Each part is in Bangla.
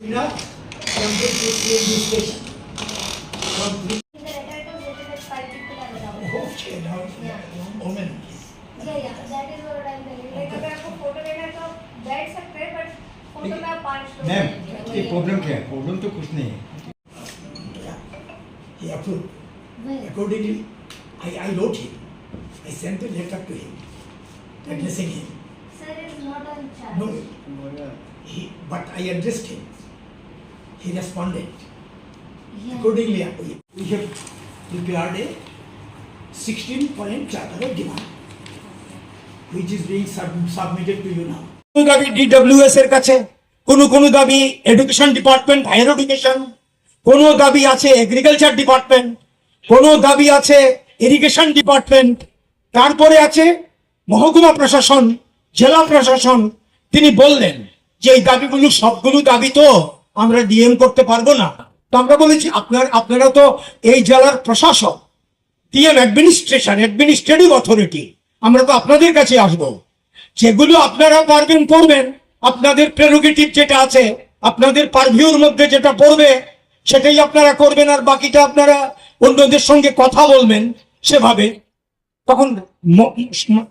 Enough, complete this legislation. Ma'am बैठेंगे। ये प्रॉब्लम क्या है प्रॉब्लम तो कुछ नहीं है Yeah, he approved. वही। Accordingly, I, I wrote him. I sent a letter to him, addressing him. Sir is not on charge. No, he, but I addressed him. He responded. Yeah. Accordingly, we we have prepared a sixteen point charter of demand, which is being sub- submitted to you now. কোনো দাবি ডিডব্লিউএস এর কাছে কোন কোন দাবি এডুকেশন ডিপার্টমেন্ট হায়ার এডুকেশন কোন দাবি আছে এগ্রিকালচার ডিপার্টমেন্ট কোন দাবি আছে ইরিগেশন ডিপার্টমেন্ট তারপরে আছে মহকুমা প্রশাসন, জেলা প্রশাসন। তিনি বললেন যে এই দাবিগুলো সবগুলো দাবি তো আমরা ডিএম করতে পারব না। তো আমরা বলেছি, আপনার, আপনারা তো এই জেলার প্রশাসক, ডিএম অ্যাডমিনিস্ট্রেশন অ্যাডমিনিস্ট্রেটিভ অথরিটি আমরা তো আপনাদের কাছে আসব। যেগুলো আপনারা পারবেন করবেন আপনাদের প্রেরোগেটিভ যেটা আছে, আপনাদের পারভিউর মধ্যে যেটা পড়বে, সেটাই আপনারা করবেন আর বাকিটা আপনারা অন্যদের সঙ্গে কথা বলবেন সেভাবে। তখন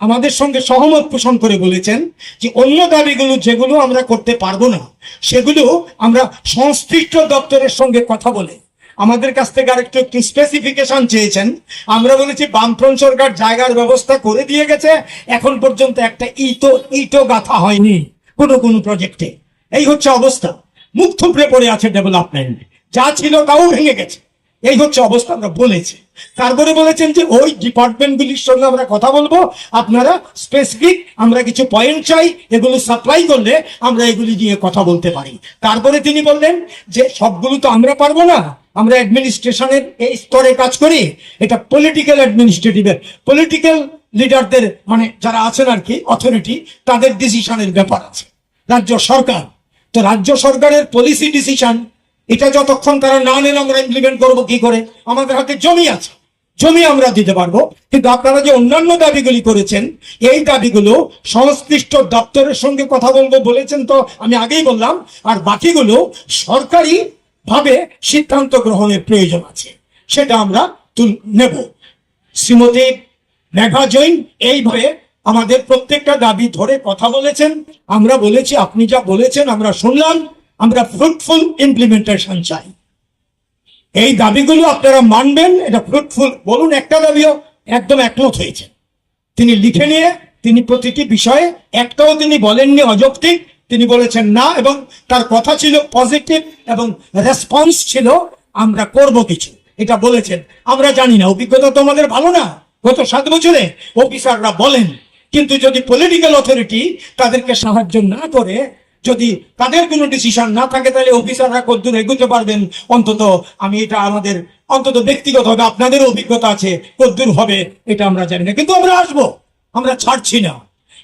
আমাদের সঙ্গে সহমত পোষণ করে বলেছেন যে অন্য দাবিগুলো যেগুলো আমরা করতে পারব না, সেগুলো আমরা সংশ্লিষ্ট দপ্তরের সঙ্গে কথা বলে। আমাদের কাছ থেকে আর একটু একটু স্পেসিফিকেশন চেয়েছেন। আমরা বলেছি, বামফ্রন্ট সরকার জায়গার ব্যবস্থা করে দিয়ে গেছে, এখন পর্যন্ত একটা ইটো ইটো গাথা হয়নি। কোনো কোনো প্রজেক্টে এই হচ্ছে অবস্থা। মুখ থুবড়ে পড়ে আছে ডেভেলপমেন্ট যা ছিল তাও ভেঙে গেছে। এই হচ্ছে অবস্থা, আমরা বলেছি। তারপরে বলেছেন যে ওই ডিপার্টমেন্টগুলির সঙ্গে আমরা কথা বলব। আপনারা স্পেসিফিক আমরা কিছু পয়েন্ট চাই, এগুলো সাপ্লাই করলে আমরা এগুলি নিয়ে কথা বলতে পারি। তারপরে তিনি বললেন যে সবগুলো তো আমরা পারব না। আমরা অ্যাডমিনিস্ট্রেশনের এই স্তরে কাজ করি। এটা পলিটিক্যাল অ্যাডমিনিস্ট্রেটিভের পলিটিক্যাল লিডারদের মানে যারা আছেন আর কি অথরিটি তাদের ডিসিশনের ব্যাপার আছে। রাজ্য সরকার। তো রাজ্য সরকারের পলিসি ডিসিশন এটা যতক্ষণ তারা না নেন, আমরা ইমপ্লিমেন্ট করব কি করে? আমাদের হাতে জমি আছে। জমি আমরা দিতে পারব। কিন্তু আপনারা যে অন্যান্য দাবিগুলি করেছেন, এই দাবিগুলো সংশ্লিষ্ট দপ্তরের সঙ্গে কথা বলব বলেছেন তো আমি আগেই বললাম। আর বাকিগুলো সরকারি ভাবে সিদ্ধান্ত গ্রহণের প্রয়োজন আছে। সেটা আমরা নেব। শ্রীমতী মেঘা জৈন এইভাবে আমাদের প্রত্যেকটা দাবি ধরে কথা বলেছেন। আমরা বলেছি, আপনি যা বলেছেন, আমরা শুনলাম, আমরা ফ্রুটফুল ইমপ্লিমেন্টেশন চাই। এই দাবিগুলো আপনারা মানবেন, এটা ফ্রুটফুল বলুন, একটা দাবিও একদম একমত হয়েছে। তিনি লিখে নিয়ে, তিনি প্রতিটি বিষয়ে একটাও তিনি বলেননি অযৌক্তিক। তিনি বলেছেন না এবং তার কথা ছিল পজিটিভ এবং রেসপন্স ছিল, আমরা করব কিছু। এটা বলেছেন। আমরা জানি না, অভিজ্ঞতা তো আমাদের ভালো না। গত সাত বছরে অফিসাররা বলেন, কিন্তু যদি পলিটিক্যাল অথরিটি তাদেরকে সাহায্য না করে, যদি তাদের কোনো ডিসিশন না থাকে, তাহলে অফিসাররা কতদূর এগোতে পারবেন? অন্তত আমি এটা আমাদের, অন্তত ব্যক্তিগতভাবে আপনাদের অভিজ্ঞতা আছে, কতদূর হবে এটা আমরা জানি না। কিন্তু আমরা আসব, আমরা ছাড়ছি না।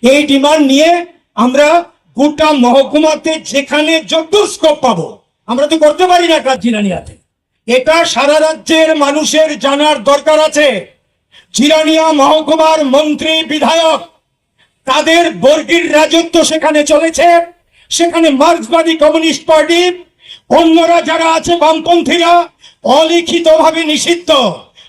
এই ডিমান্ড নিয়ে আমরা গোটা মহকুমাতে যেখানে যত স্কোপ পাবো, আমরা তো করতে পারি না কাজ জিরানিয়াতে এটা সারা রাজ্যের মানুষের জানার দরকার আছে। জিরানিয়া মহকুমার মন্ত্রী বিধায়ক, তাদের বর্গির রাজত্ব সেখানে চলেছে। সেখানে মার্ক্সবাদী কমিউনিস্ট পার্টি, অন্যরা যারা আছে বামপন্থীরা, অলিখিতভাবে নিষিদ্ধ।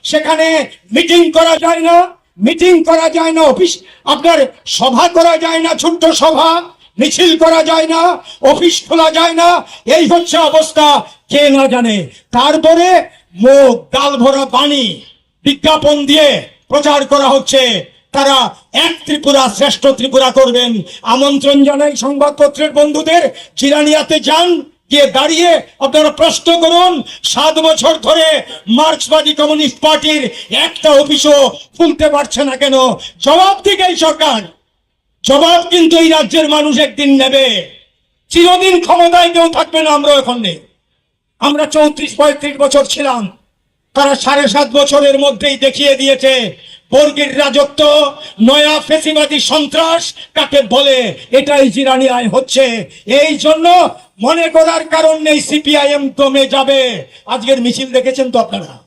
সেখানে মিটিং করা যায় না, মিটিং করা যায় না, অফিস, আপনার সভা করা যায় না, ছোট্ট সভা, মিছিল করা যায় না, অফিস খোলা যায় না, এই হচ্ছে অবস্থা, কে না জানে। তারপরে মুখ ডাল ভরা বাণী বিজ্ঞাপন দিয়ে প্রচার করা হচ্ছে। তারা এক ত্রিপুরা শ্রেষ্ঠ ত্রিপুরা করবেন। আমন্ত্রণ জানাই সংবাদপত্রের বন্ধুদের। চিরানিয়াতে যান, গিয়ে দাঁড়িয়ে আপনারা প্রশ্ন করুন। সাত বছর ধরে মার্ক্সবাদী কমিউনিস্ট পার্টির একটা অফিসও খুলতে পারছে না কেন? জবাব দিকে এই সরকার। জবাব কিন্তু এই রাজ্যের মানুষ একদিন নেবে। চিরদিন ক্ষমতায় কেউ থাকবে না আমরা এখন নেই। আমরা চৌত্রিশ, পঁয়ত্রিশ বছর ছিলাম। তারা সাড়ে সাত বছরের মধ্যেই দেখিয়ে দিয়েছে, বর্গীর রাজত্ব, নয়া ফেসিবাদী সন্ত্রাস কাকে বলে, এটাই জিরানি আয় হচ্ছে। এই জন্য মনে করার কারণ নেই, সিপিআইএম দমে যাবে। আজকের মিছিল দেখেছেন তো আপনারা?